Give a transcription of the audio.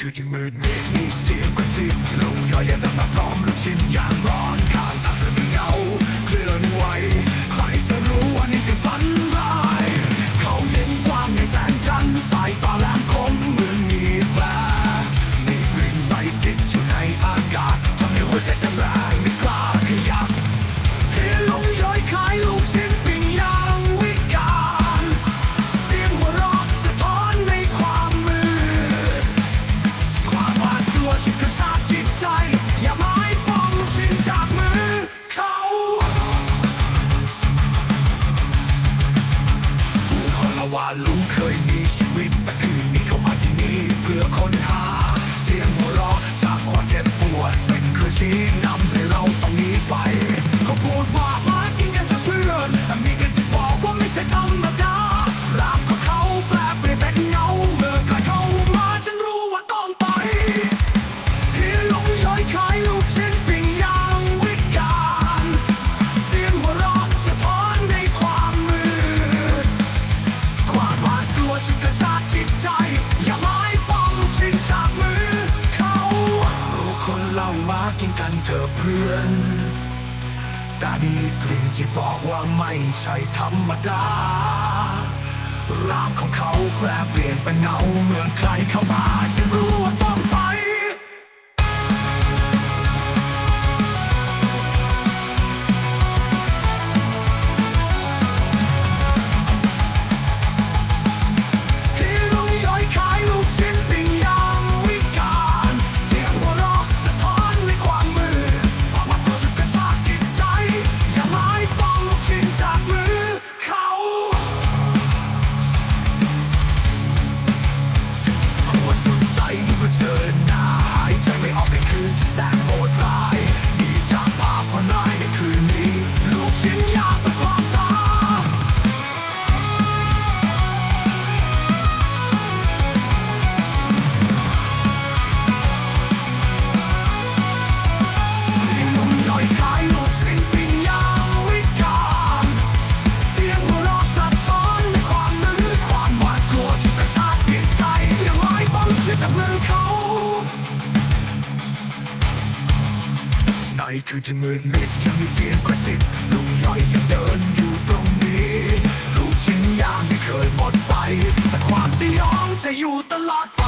คือที่มืดมิดมีเสียงกระซิบลงย่อยยันตาพร้อมลูกชิ้นยางร้อนข้างทางเธอมีเงาเคลื่อนไหวใครจะรู้ว่านี่คือฝันร้ายเขายิงกว้างในแสงจันทร์สายตาแล ว่าลุงเคยมีชีวิตแต่คืนนี้เขามาที่นี่เพื่อค้นหา เสียงหัวเราะจากความเจ็บปวด เป็นเครื่องชี้นำให้เราต้องหนีไปามากินกันเถอะเพื่อนแต่มีกลิ่นที่บอกว่าไม่ใช่ธรรมดาร่างของเขาแปรเปลี่ยนเป็นเงาเหมือนใคร เพื่อเจอหน้ายใจไม่ออกในคืนที่แสนโหดร้ายดีจากภาพคนร้ายในคืนนี้ ลูกชิ้นยาก คือที่มืดมิดยังมีเสียงกระซิบลุงย่อยยังเดินอยู่ตรงนี้ลูกชิ้นยางไม่เคยหมดไป แต่ความสยองจะอยู่ตลอด